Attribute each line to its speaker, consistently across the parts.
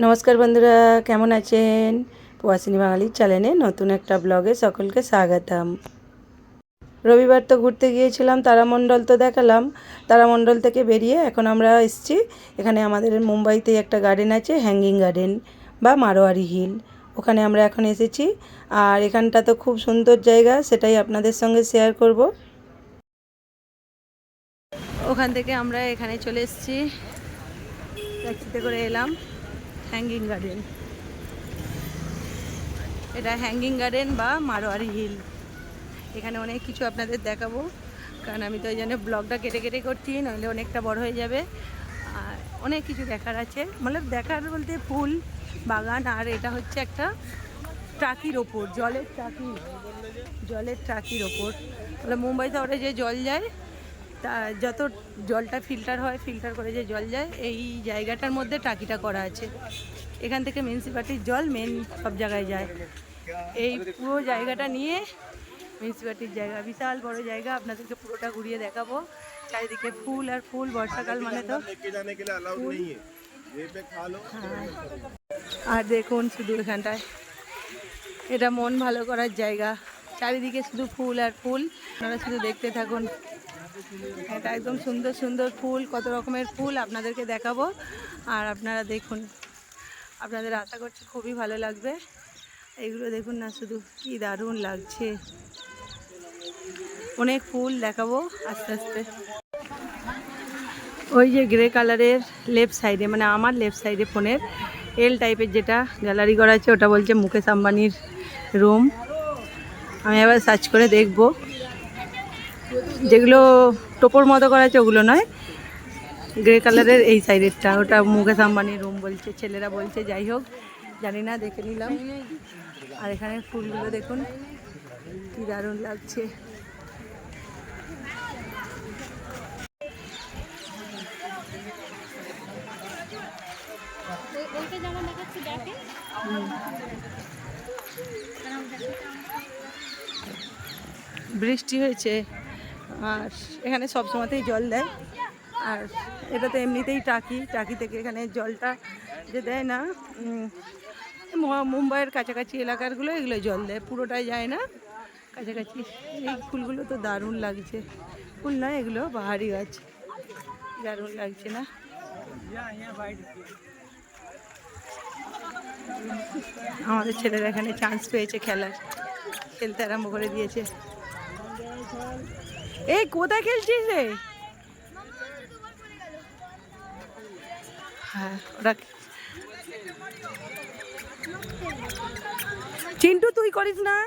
Speaker 1: নমস্কার বন্ধুরা, কেমন আছেন? প্রবাসিনী বাঙালির চ্যানেলে নতুন একটা ব্লগে সকলকে স্বাগতম। রবিবার তো ঘুরতে গিয়েছিলাম, তারামণ্ডল তো দেখালাম। তারামণ্ডল থেকে বেরিয়ে এখন আমরা এসেছি। এখানে আমাদের মুম্বাইতে একটা গার্ডেন আছে হ্যাঙ্গিং গার্ডেন বা মারোয়ারি হিল ওখানে আমরা এখন এসেছি। আর এখানটা তো খুব সুন্দর জায়গা, সেটাই আপনাদের সঙ্গে শেয়ার করব। ওখান থেকে আমরা এখানে চলে এসেছি। করে এলাম। হ্যাঙ্গিং গার্ডেন এটা হ্যাঙ্গিং গার্ডেন বা মারোয়ারি হিল এখানে অনেক কিছু আপনাদের দেখাবো। কারণ আমি তো ওই জন্য ব্লগটা কেটে কেটে করছি নইলে অনেকটা বড় হয়ে যাবে। আর অনেক কিছু দেখার আছে। মানে দেখার বলতে ফুল, বাগান, আর এটা হচ্ছে একটা ট্রাকির ওপর, জলের ট্রাকি জলের ট্রাকির ওপর। তাহলে মুম্বাই শহরে যে জল যায় তা যত জলটা ফিল্টার হয় ফিল্টার করে যে জল যায়, এই জায়গাটার মধ্যে টাকিটা করা আছে। এখান থেকে মিউনিসিপ্যালিটির জল মেন সব জায়গায় যায়। এই পুরো জায়গাটা নিয়ে মিউনিসিপালিটির জায়গা, বিশাল বড় জায়গা, আপনাদেরকে পুরোটা ঘুরিয়ে দেখাবো। চারিদিকে ফুল আর ফুল, বর্ষাকাল মানে তো হ্যাঁ। আর দেখুন শুধু এখানটায়। এটা মন ভালো করার জায়গা। চারিদিকে শুধু ফুল আর ফুল। আপনারা শুধু দেখতে থাকুন। এটা একদম সুন্দর সুন্দর ফুল, কত রকমের ফুল আপনাদেরকে দেখাবো। আর আপনারা দেখুন, আপনাদের আশা করছি খুবই ভালো লাগবে। এগুলো দেখুন না, শুধু কি দারুণ লাগছে। অনেক ফুল দেখাবো আস্তে আস্তে। ওই যে গ্রে কালারের লেফট সাইডে মানে আমার লেফট সাইডে ফোনের এল টাইপের যেটা গ্যালারি করা আছে, ওটা বলছে মুকেশ আম্বানির রুম আমি আবার সার্চ করে দেখব। যেগুলো টোপর মতো করা আছে, ওগুলো নয়। গ্রে কালারের এই সাইডেরটা ওটা মুকেশ আম্বানির রুম বলছে, ছেলেরা বলছে, যাই হোক, জানি না, দেখে নিলাম। আর এখানে ফুলগুলো দেখুন, কি দারুণ লাগছে। বৃষ্টি হয়েছে। আর এখানে সব সময়তেই জল দেয়। আর এটা তো এমনিতেই টাকি টাকি থেকে এখানে জলটা যে দেয় না মুম্বাইয়ের কাছাকাছি এলাকারগুলো এগুলো জল দেয়, পুরোটাই যায় না। কাছাকাছি এই ফুলগুলো তো দারুণ লাগছে। ফুল নয়, এগুলো বাহারি গাছ। দারুণ লাগছে না? আমাদের ছেলেরা এখানে চান্স পেয়েছে খেলার। খেলতে আরম্ভ করে দিয়েছে। এই কোথায় খেলছিস রে হ্যাঁ ওরা চিন্টু তুই করিস না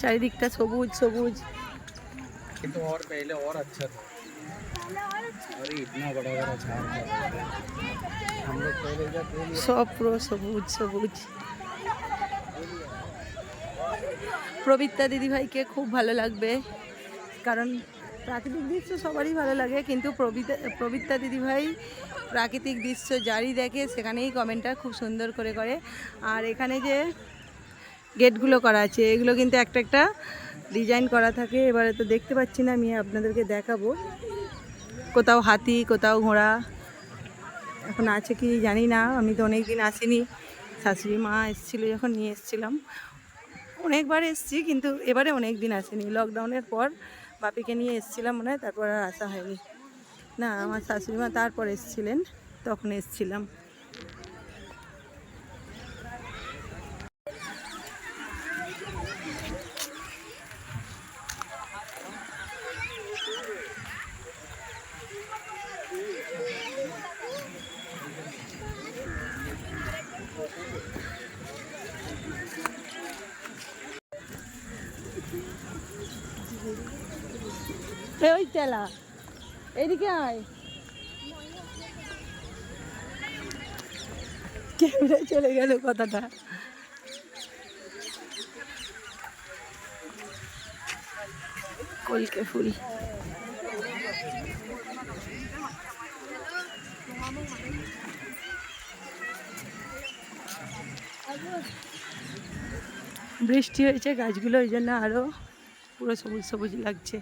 Speaker 1: চারিদিকটা সবুজ সবুজ
Speaker 2: तो और पहले और अच्छा था अरे इतना बड़ा बड़ा झाड़ था हम लोग पहले जब थे
Speaker 1: সব পুরো প্রবীত্তা দিদিভাইকে খুব ভালো লাগবে। কারণ প্রাকৃতিক দৃশ্য সবারই ভালো লাগে, কিন্তু প্রবীতা প্রবীত্তা দিদিভাই প্রাকৃতিক দৃশ্য যারই দেখে সেখানেই কমেন্টটা খুব সুন্দর করে করে। আর এখানে যে গেটগুলো করা আছে, এগুলো কিন্তু একটা একটা ডিজাইন করা থাকে। এবারে তো দেখতে পাচ্ছি না, আমি আপনাদেরকে দেখাবো। কোথাও হাতি, কোথাও ঘোড়া, এখন আছে কি জানি না, আমি তো অনেক দিন আসিনি। শাশুড়ি মা এসেছিল, যখন নিয়ে এসেছিলাম। অনেকবার এসেছি, কিন্তু এবারে অনেক দিন আসেনি। লকডাউনের পর বাপিকে নিয়ে এসেছিলাম মনে হয়, তারপর আর আসা হয়নি। না, আমার শাশুড়িমা তারপর এসেছিলেন, তখন এসেছিলাম। তেলা। এদিকে আয়। ক্যামেরায় চলে গেল কথাটা। কলকে ফুল। বৃষ্টি হয়েছে গাছগুলো, ওই জন্য আরও পুরো সবুজ সবুজ লাগছে।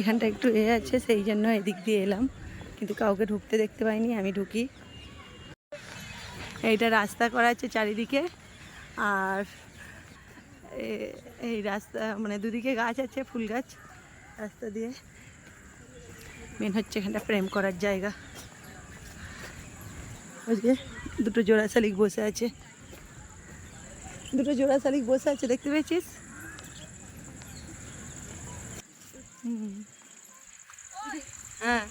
Speaker 3: এখানটা একটু এ আছে, সেই জন্য এদিক দিয়ে এলাম। কিন্তু কাউকে ঢুকতে দেখতে পাইনি, আমি ঢুকি। এইটা রাস্তা করা আছে চারিদিকে, আর এই রাস্তা মানে দুদিকে গাছ আছে, ফুল গাছ, রাস্তা দিয়ে। মেন হচ্ছে এখানটা প্রেম করার জায়গা। যে দুটো জোড়া শালিক বসে আছে। দুটো জোড়া শালিক বসে আছে, দেখতে পেয়েছিস? হ্যাঁ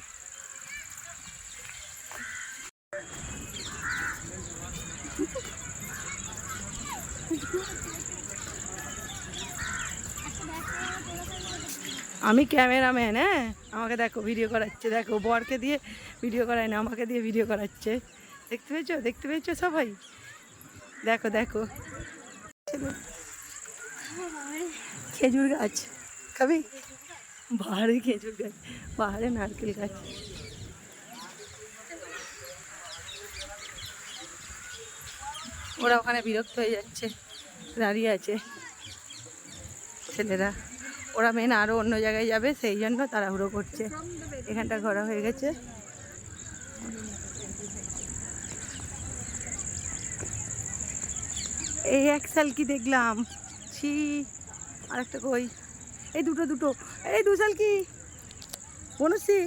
Speaker 3: আমি ক্যামেরাম্যান হ্যাঁ? আমাকে দেখো ভিডিও করাচ্ছে। দেখো, বরকে দিয়ে ভিডিও করায় না, আমাকে দিয়ে ভিডিও করাচ্ছে। দেখতে পেয়েছ? দেখতে পেয়েছ সবাই? দেখো দেখো। খেজুর গাছ। খাবি? পাহাড়ে খেজুর গাছ, পাহাড়ে নারকেল গাছ। ওরা ওখানে বিরক্ত হয়ে যাচ্ছে, দাঁড়িয়ে আছে ছেলেরা। ওরা মেন আরও অন্য জায়গায় যাবে, সেই জন্য তাড়াহুড়ো করছে। এখানটা ঘোরা হয়ে গেছে। এই এক সাল কি দেখলাম। ছি, আরেকটা কই? এই দুটো দুটো। এই দুশাল কি বনুসি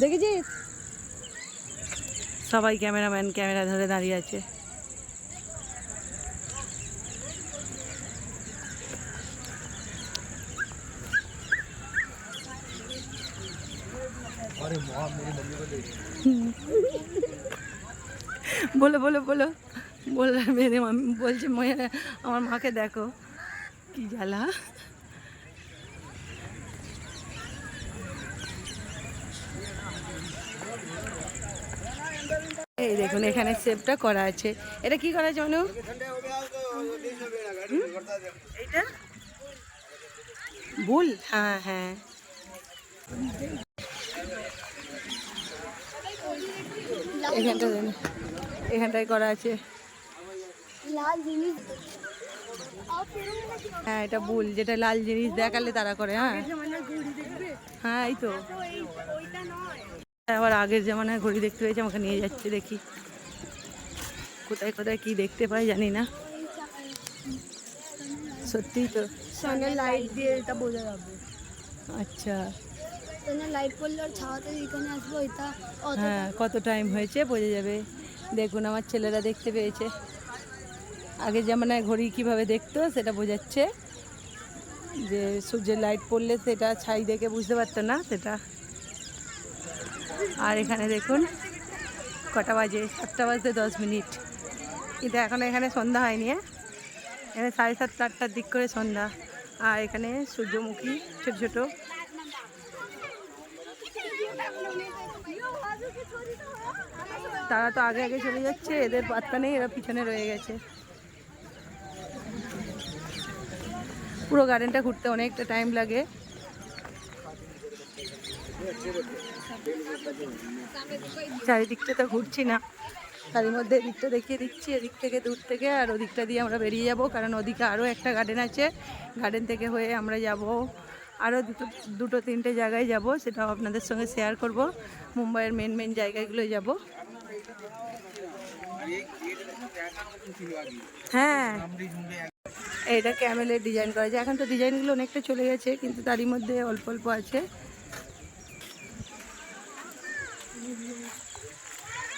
Speaker 3: দেখেছি সবাই ক্যামেরাম্যান ক্যামেরা ধরে দাঁড়িয়ে আছে বলো বলো বলো বললাম মেরে বলছে আমার মাকে দেখো কি জ্বালা? এই দেখুন, এখানে সেপটা করা আছে। এটা কি করা জানো ভুল হ্যাঁ হ্যাঁ। এখানটা এখানটায় করা আছে।
Speaker 4: লাল জিনিস।
Speaker 3: হ্যাঁ এটা ভুল যেটা লাল জিনিস দেখালে তারা করে হ্যাঁ। হ্যাঁ এই তো। আবার আগের জামানায় ঘড়ি দেখতে পেয়েছি আমাকে নিয়ে যাচ্ছে দেখি। কোথায় কোথায় কি দেখতে পাই জানি না। সত্যিই তো।
Speaker 4: সামনে লাইট দিয়ে এটা বোঝা যাবে।
Speaker 3: আচ্ছা।
Speaker 4: লাইট পড়লে ওর ছাওয়াতে এখানে আসব এটা
Speaker 3: হ্যাঁ কত টাইম হয়েছে বোঝা যাবে। দেখুন আমার ছেলেরা দেখতে পেয়েছে। আগের জামানায় ঘড়ি কীভাবে দেখতো, সেটা বোঝাচ্ছে। যে সূর্যের লাইট পড়লে সেটা ছাই দেখে বুঝতে পারতো না, সেটা। আর এখানে দেখুন, কটা বাজে, সাতটা বাজতে দশ মিনিট। কিন্তু এখন এখানে সন্ধ্যা হয়নি হ্যাঁ? এখানে সাড়ে সাতটা আটটার দিক করে সন্ধ্যা। আর এখানে সূর্যমুখী, ছোট ছোট। তারা তো আগে আগে চলে যাচ্ছে, এদের পাত্তা নেই, এরা পিছনে রয়ে গেছে। পুরো গার্ডেনটা ঘুরতে অনেকটা টাইম লাগে। চারিদিকটা তো ঘুরছি না। তার মধ্যে এদিকটা দেখিয়ে দিচ্ছি, এদিক থেকে দূর থেকে, আর ওদিকটা দিয়ে আমরা বেরিয়ে যাব, কারণ ওদিকে আরও একটা গার্ডেন আছে। গার্ডেন থেকে হয়ে আমরা যাব আরও দুটো দুটো, তিনটে জায়গায় যাব, সেটাও আপনাদের সঙ্গে শেয়ার করব। মুম্বাইয়ের মেন মেন জায়গাগুলো যাব। হ্যাঁ। এটা ক্যামেলের ডিজাইন করা যায় এখন তো ডিজাইনগুলো অনেকটা চলে গেছে, কিন্তু তারই মধ্যে অল্প অল্প আছে।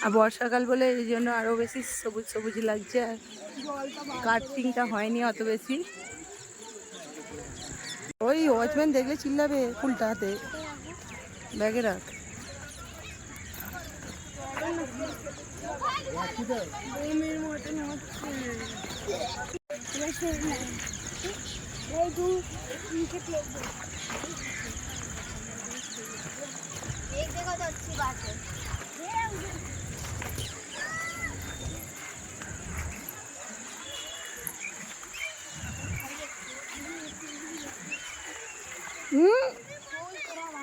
Speaker 3: আর বর্ষাকাল বলে এই জন্য আরও বেশি সবুজ সবুজ লাগছে। আর কাটিংটা হয়নি অত বেশি। ওই ওয়াচম্যান দেখলে চিল্লাবে ফুলটা হাতে। ব্যাগে রাখ।
Speaker 4: বোমের মতন হচ্ছে বাসে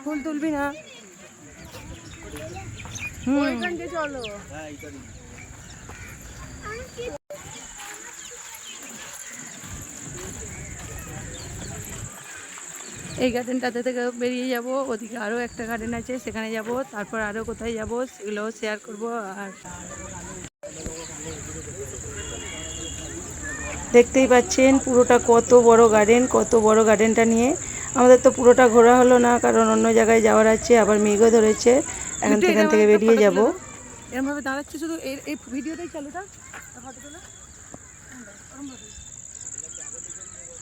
Speaker 3: ফুল তুলবি না
Speaker 4: চলো
Speaker 5: এই গার্ডেনটাতে থেকে বেরিয়ে যাব ওদিকে আরও একটা গার্ডেন আছে সেখানে যাব তারপর আরও কোথায় যাব সেগুলোও শেয়ার করব আর দেখতেই পাচ্ছেন পুরোটা কত বড় গার্ডেন কত বড় গার্ডেনটা নিয়ে। আমাদের তো পুরোটা ঘোরা হলো না কারণ অন্য জায়গায় যাওয়ার আছে আবার মেঘও ধরেছে। এখন সেখান থেকে বেরিয়ে যাব। এরকম ভাবে দাঁড়াচ্ছে শুধু এই ভিডিওটাই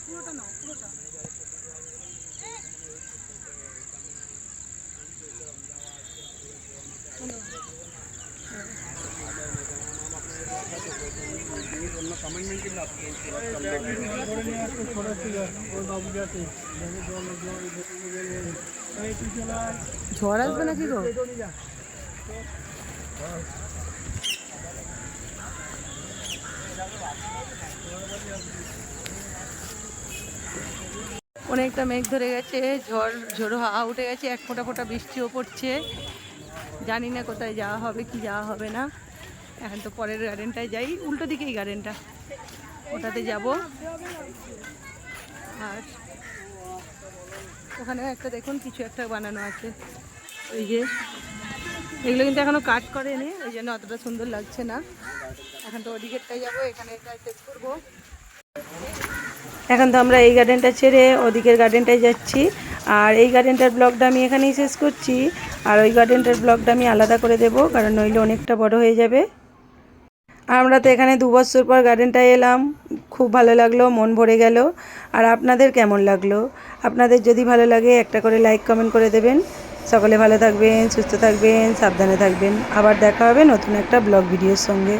Speaker 5: পুরোটা নাও পুরোটা। ঝড় আসবে নাকি গো? অনেকটা মেঘ ধরে গেছে, ঝড় ঝোড়ো হাওয়া উঠে গেছে, এক ফোঁটা ফোঁটা বৃষ্টিও পড়ছে। জানি না কোথায় যাওয়া হবে, কি যাওয়া হবে না। এখন তো পরের গার্ডেনটায় যাই, উল্টো দিকেই গার্ডেনটা ওটাতে যাব। আর ওখানেও একটা দেখুন, কিছু একটা বানানো আছে। ওই যে, এগুলো কিন্তু এখনও কাজ করেনি ওই জন্য অতটা সুন্দর লাগছে না। এখন তো ওদিকেরটাই যাব, এখানে শেষ করব। এখন তো আমরা এই গার্ডেনটা ছেড়ে ওদিকের গার্ডেনটায় যাচ্ছি। আর এই গার্ডেনটার ব্লগটা আমি এখানেই শেষ করছি। আর ওই গার্ডেনটার ব্লগটা আমি আলাদা করে দেব, কারণ নইলে অনেকটা বড় হয়ে যাবে। আমরা তো এখানে দু বছর পর গার্ডেনটায় এলাম। খুব ভালো লাগল, মন ভরে গেল। আর আপনাদের কেমন লাগল? আপনাদের যদি ভালো লাগে, একটা করে লাইক কমেন্ট করে দেবেন। সকলে ভালো থাকবেন, সুস্থ থাকবেন, সাবধানে থাকবেন। আবার দেখা হবে নতুন একটা ব্লগ ভিডিওর সঙ্গে।